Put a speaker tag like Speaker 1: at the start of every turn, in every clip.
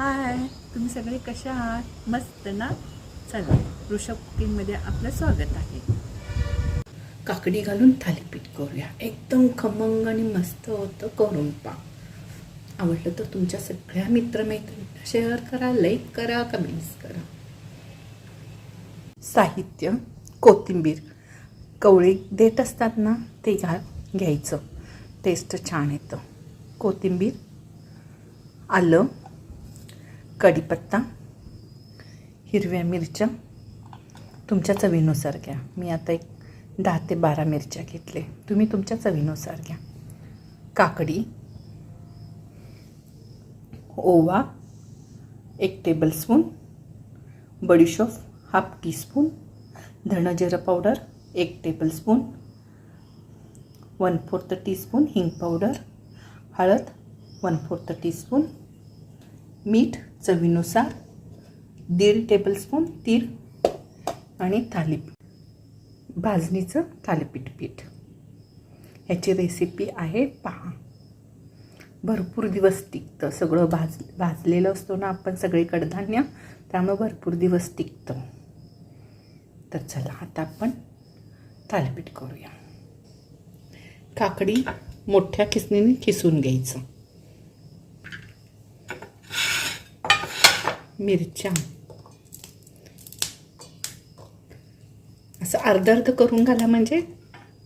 Speaker 1: हाय तुम्ही सगळे कशा आहात? मस्त ना? चला ऋषभ कुकिंगमध्ये आपलं स्वागत आहे. काकडी घालून थालीपीठ करूया. एकदम खमंग आणि मस्त होतं करून पा आवडलं तर तुमच्या सगळ्या मित्रमैत्रिणींना शेअर करा लाईक करा कमेंट्स करा. साहित्य कोथिंबीर. कवळी देत असतात ना ते घा घ्यायचं. टेस्ट छान येतं. कोथिंबीर आलं कढीपत्ता हिरव्या मिरच्या तुमच्या चवीनुसार घ्या. मी आता एक दहा ते बारा मिरच्या घेतले. तुम्ही तुमच्या चवीनुसार घ्या. काकडी ओवा एक टेबलस्पून बडीशोफ हाफ टीस्पून धणजिरं पावडर एक टेबलस्पून वन फोर्थ टीस्पून हिंग पावडर हळद वन फोर्थ टीस्पून मीठ चवीनुसार दीड टेबलस्पून तीळ आणि थालीपीठ. भाजणीचं थालीपीठ पीठ. ह्याची रेसिपी आहे पहा. भरपूर दिवस टिकतं. सगळं भाज भाजलेलं असतो ना आपण सगळे कडधान्य त्यामुळे भरपूर दिवस टिकतं. तर चला आता आपण थालीपीठ करूया. काकडी मोठ्या खिसणीने खिसून घ्यायचं. मिरच्या. असं अर्ध अर्ध करून घाला म्हणजे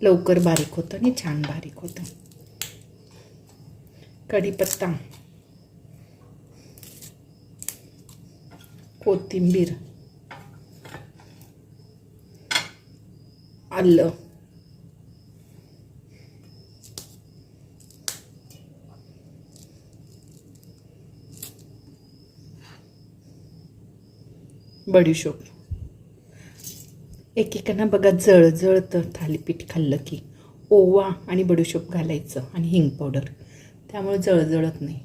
Speaker 1: लवकर बारीक होतं आणि छान बारीक होतं. कढीपत्ता. कोथिंबीर. आलं. बडीशोप एकेकांना बघा जळजळ तर थालीपीठ खाल्लं की ओवा आणि बडीशोप घालायचं आणि हिंग पावडर. त्यामुळे जळजळत नाही.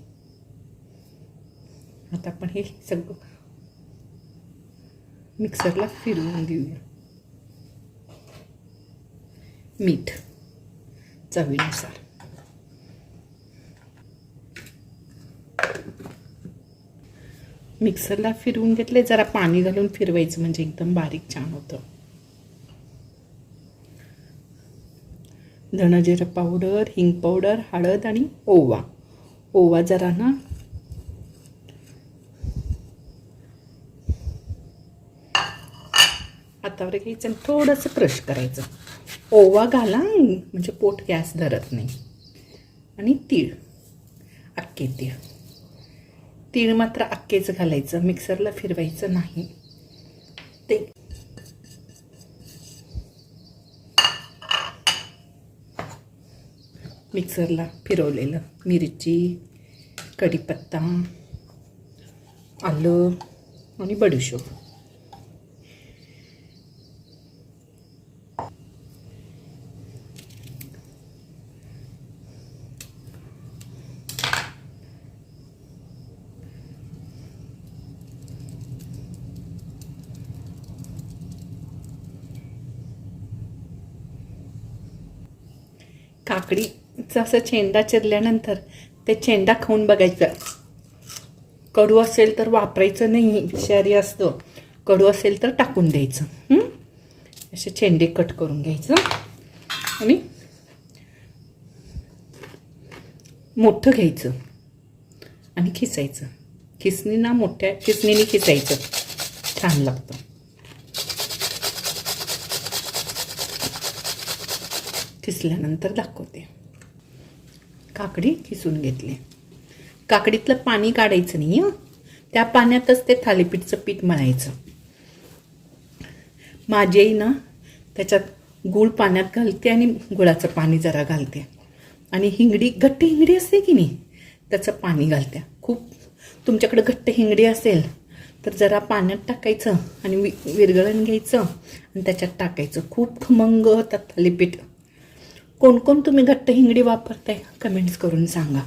Speaker 1: आता आपण हे सगळं मिक्सरला फिरवून देऊया मीठ चवीनुसार. मिक्सरला फिरवून घेतले जरा पाणी घालून फिरवायचं म्हणजे एकदम बारीक छान होतं. धणजिरं पावडर हिंग पावडर हळद आणि ओवा. ओवा जरा ना. हातावर घ्यायचं आणि थोडंसं क्रश करायचं. ओवा घाला म्हणजे पोट गॅस धरत नाही. आणि तीळ. अख्खे तीळ. तीळ मात्र अक्केच घालायचं. मिक्सरला फिरवायचं नाही. ते मिक्सरला फिरवलेलं. मिरची कढीपत्ता आलं आणि बडीशोप. काकडीचं असं चेंडा चिरल्यानंतर ते चेंडा खाऊन बघायचं. कडू असेल तर वापरायचं नाही विषारी असतं. कडू असेल तर टाकून द्यायचं. असे चेंडे कट करून घ्यायचं. आणि मोठं घ्यायचं. आणि खिसायचं. खिसणी ना मोठ्या खिसणीने खिसायचं. छान लागतं. किसल्यानंतर दाखवते. काकडी किसून घेतली. काकडीतलं पाणी काढायचं नाही हं त्या पाण्यातच ते थालीपीठचं पीठ मळायचं. माझी आई ना त्याच्यात गूळ पाण्यात घालते आणि गुळाचं पाणी जरा घालते. आणि हिंगडी घट्ट हिंगडी असते की नाही त्याचं पाणी घालते. खूप तुमच्याकडे घट्ट हिंगडी असेल तर जरा पाण्यात टाकायचं आणि वि विरगळण घ्यायचं आणि त्याच्यात टाकायचं. खूप खमंग होतात थालीपीठ. कोणकोण तुम्ही घट्ट हिंगडी वापरताय कमेंट्स करून सांगा.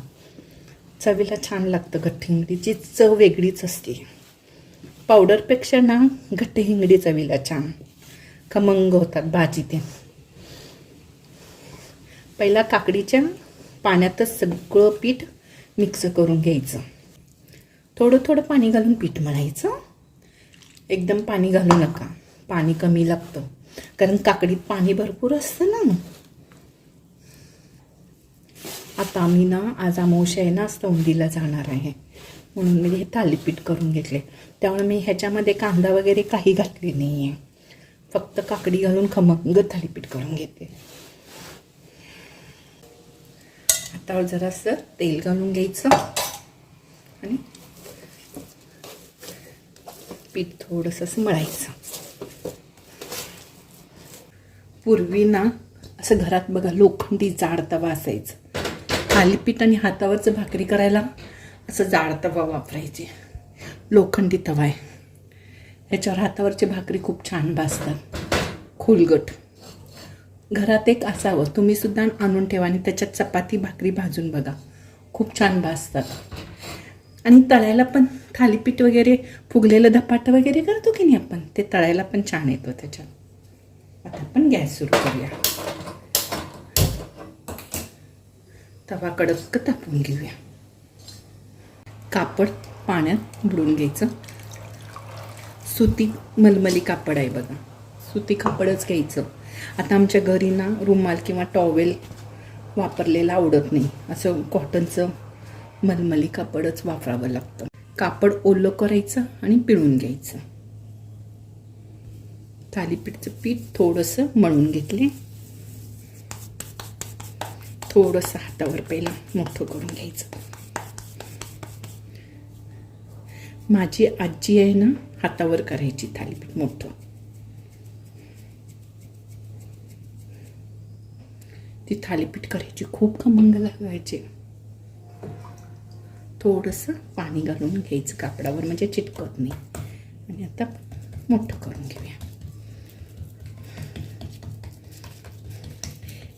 Speaker 1: चवीला छान लागतं घट्ट हिंगडीची चव वेगळीच असते. पावडरपेक्षा ना घट्ट हिंगडी चवीला छान. खमंग होतात भाजी ते. पहिला काकडीच्या पाण्यातच सगळं पीठ मिक्स करून घ्यायचं. थोडं थोडं पाणी घालून पीठ मळायचं. एकदम पाणी घालू नका. पाणी कमी लागतं. कारण काकडीत पाणी भरपूर असतं ना. आता आम्ही ना आज अमावस्या आहे ना सौंदीला जाणार आहे. म्हणून मी हे थालीपीठ करून घेतले. त्यामुळे मी ह्याच्यामध्ये कांदा वगैरे काही घातले नाही आहे फक्त काकडी घालून खमंग थालीपीठ करून घेते. आता जरासं तेल घालून घ्यायचं. आणि पीठ थोडंसं मळायचं. पूर्वी ना असं घरात बघा लोखंडी जाड तवा असायचं. थालीपीठ आणि हातावरचं भाकरी करायला असं जाड तवा वापरायचे. लोखंडी तवा आहे. ह्याच्यावर हातावरची भाकरी खूप छान भाजतात. खोलगट. घरात एक असावं. तुम्ही सुद्धा आणून ठेवा आणि त्याच्यात चपाती भाकरी भाजून बघा. खूप छान भाजतात. आणि तळायला पण थालीपीठ वगैरे फुगलेलं धपाटं वगैरे करतो की नाही आपण? ते तळायला पण छान येतो त्याच्यात. आता आपण गॅस सुरू करूया. तवा कडक तापवून घेऊया. कापड पाण्यात बुडून घ्यायचं. सुती मलमली कापड आहे बघा. सुती कापडच घ्यायचं. आता आमच्या घरी ना रुमाल किंवा टॉवेल वापरलेला आवडत नाही. असं कॉटनचं मलमली कापडच वापरावं लागतं. कापड ओलं करायचं आणि पिळून घ्यायचं. थालीपीठचं पीठ थोडंसं मळून घेतले. थोडंसं हातावर पहिला मोठं करून घ्यायचं. माझी आजी आहे ना हातावर करायची थालीपीठ मोठं. ती थालीपीठ करायची खूप खमंग लागायचे. थोडंसं पाणी घालून घ्यायचं कापडावर म्हणजे चिटकत नाही. आणि आता मोठं करून घेऊया.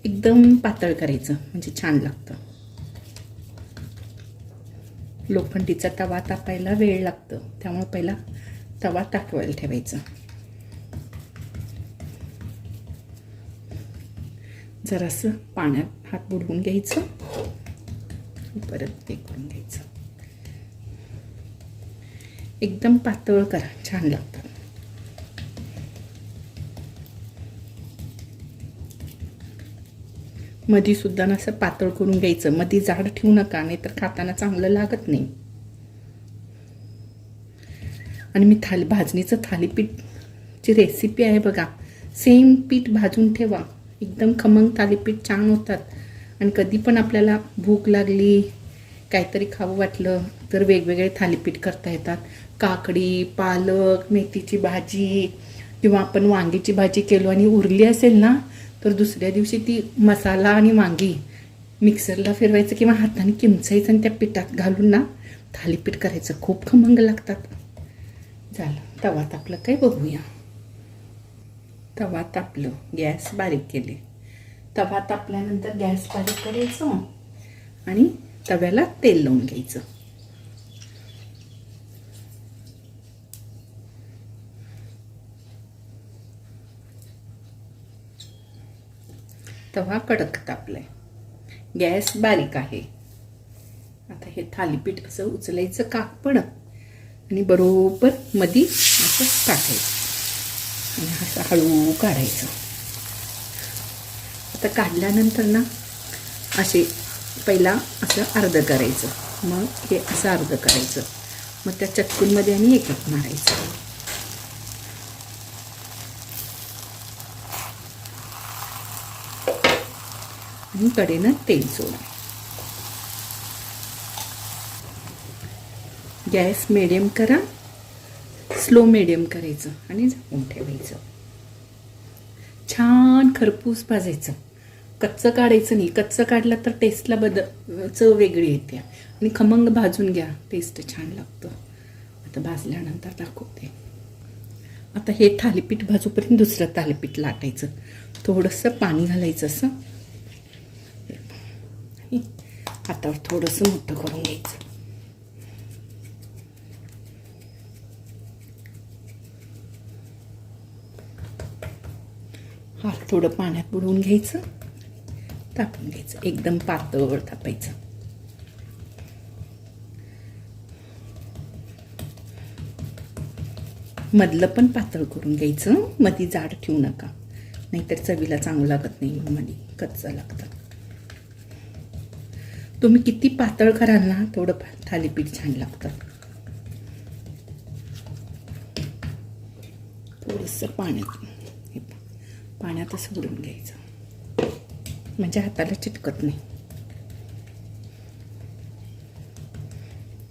Speaker 1: एकदम पातळ करायचं म्हणजे छान लागतं. लोखंडीचा तवा तापायला वेळ लागतो त्यामुळे पहिला तवा तापवायला ठेवायचा. जरासं पाण्यात हात बुडवून घ्यायचं परत ते करून घ्यायचं. एकदम पातळ करा छान लागतं. मधी सुद्धा ना असं पातळ करून घ्यायचं. मधी जाड ठेवू नका नाही तर खाताना चांगलं लागत नाही. आणि मी थाली भाजणीचं थालीपीठची रेसिपी आहे बघा. सेम पीठ भाजून ठेवा. एकदम खमंग थालीपीठ छान होतात. आणि कधी पण आपल्याला भूक लागली काहीतरी खावं वाटलं तर वेगवेगळे थालीपीठ करता येतात. काकडी पालक मेथीची भाजी किंवा आपण वांगीची भाजी केलो आणि उरली असेल ना तर दुसऱ्या दिवशी ती मसाला आणि वांगी मिक्सरला फिरवायचं किंवा हाताने किमचायचं आणि त्या पिठात घालून ना थालीपीठ करायचं. खूप खमंग लागतात. झालं. तवा तापलं काय बघूया. तवा तापलं गॅस बारीक केले. तवा तापल्यानंतर गॅस बारीक करायचं आणि तव्याला तेल लावून घ्यायचं. तवा कडक तापलाय. गॅस बारीक आहे. आता हे थालीपीठ असं उचलायचं कापड आणि बरोबर मधी असं टाकायचं. आणि असं हळू काढायचं. आता काढल्यानंतर ना असे पहिला असं अर्ध करायचं. मग हे असं अर्ध करायचं. मग त्या चटकूनमध्ये आणि एक एक मारायचं. आणि कडेनं तेल सोडा. गॅस मिडियम करा. स्लो मिडियम करायचं आणि झाकून ठेवायचं. छान खरपूस भाजायचं. कच्चं काढायचं नाही. कच्चं काढलं तर टेस्टला बद चव वेगळी येते. आणि खमंग भाजून घ्या. टेस्ट छान लागतं. आता भाजल्यानंतर दाखवते. आता हे थालीपीठ भाजूपर्यंत दुसरं थालीपीठ लाटायचं. थोडंसं पाणी घालायचं असं. हातावर थोडंसं मोठं करून घ्यायचं हात थोडं पाण्यात बुडवून घ्यायचं तापून घ्यायचं एकदम पातळ तापायचं. मधलं पण पातळ करून घ्यायचं. मधी जाड ठेवू नका. नाहीतर चवीला चांगलं लागत नाही मधी कच्चं लागतं तुम्ही किती पातळ कराल ना तेवढं पा- थालीपीठ छान लागतं. थोडंसं पाण्यात पाण्यात सोडून घ्यायचं. म्हणजे हाताला चिटकत नाही.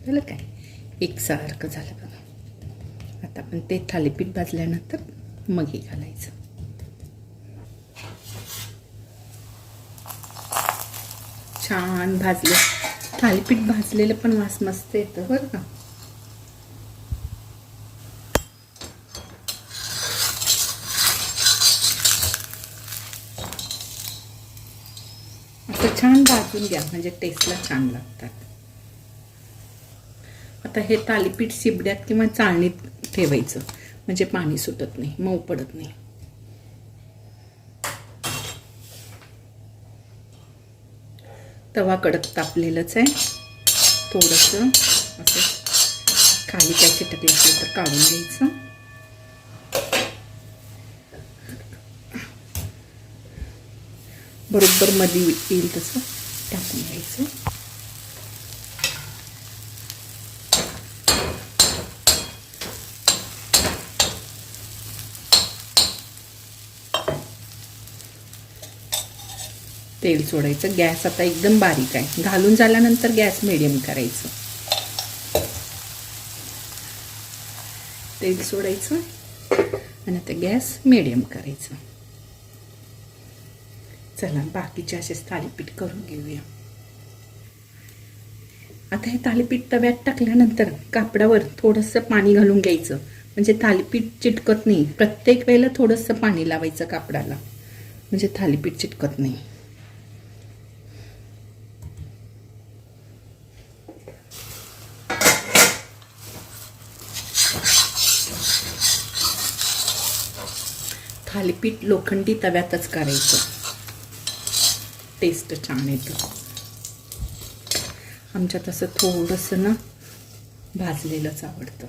Speaker 1: झालं काय? एकसारखं झालं बघा. आता आपण ते थालीपीठ भाजल्यानंतर मग घालायचं. छान भाजलं. थालीपीठ भाजलेलं पण वास मस्त येतं बरं का? असं छान भाजून घ्या म्हणजे टेस्टला छान लागतात. आता हे थालीपीठ शिबड्यात किंवा चाळणीत ठेवायचं म्हणजे पाणी सुटत नाही मऊ पडत नाही. तवा कडक तापलेलंच आहे. थोडंसं असं खाली काय चिटकलं असलं तर काढून घ्यायचं. बरोबर मध्ये येईल तसं टाकून घ्यायचं. तेल सोडायचं. गॅस आता एकदम बारीक आहे. घालून झाल्यानंतर गॅस मिडियम करायचं. तेल सोडायचं आणि आता गॅस मिडियम करायचं. चला बाकीचे असेच थालीपीठ करून घेऊया. आता हे थालीपीठ तव्यात टाकल्यानंतर कापडावर थोडंसं पाणी घालून घ्यायचं. म्हणजे थालीपीठ चिटकत नाही. प्रत्येक वेळेला थोडंसं पाणी लावायचं कापडाला. म्हणजे थालीपीठ चिटकत नाही. पीठ लोखंडी तव्यातच करायचं टेस्ट छान येतं. आमच्यात असं थोडंसं ना भाजलेलंच आवडतं.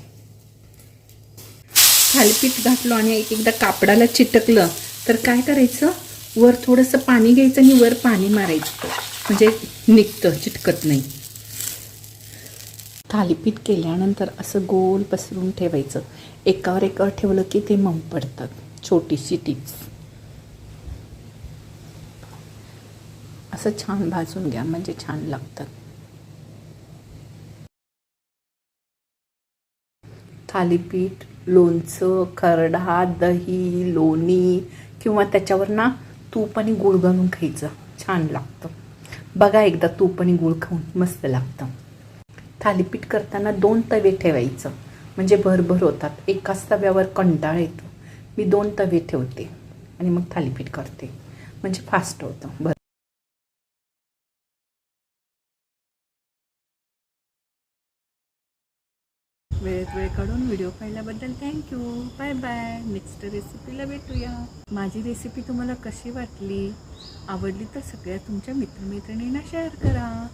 Speaker 1: थालीपीठ घातलं आणि एक एकदा कापडाला चिटकलं तर काय करायचं? वर थोडंसं पाणी घ्यायचं आणि वर पाणी मारायचं. म्हणजे निघतं चिटकत नाही. थालीपीठ केल्यानंतर असं गोल पसरून ठेवायचं. एकावर एकावर ठेवलं की ते मऊ पडतात. छोटीशी टिप्स असं छान भाजून घ्या म्हणजे छान लागतात. थालीपीठ लोणचं खरडा दही लोणी किंवा त्याच्यावर ना तूप आणि गूळ घालून खायचं. छान लागतं. बघा एकदा तूप आणि गूळ खाऊन मस्त लागतं. थालीपीठ करताना दोन तवे ठेवायचं. म्हणजे भरभर होतात. एकाच तव्यावर कंटाळ येतो. मी दोन तवे ठेवते आणि मग थालीपीठ करते. म्हणजे फास्ट होतं. बरं. वेळेत वेळ काढून व्हिडिओ पाहिल्याबद्दल थँक्यू बाय बाय नेक्स्ट रेसिपीला भेटूया. माझी रेसिपी तुम्हाला कशी वाटली? आवडली तर सगळ्या तुमच्या मित्रमैत्रिणींना शेअर करा.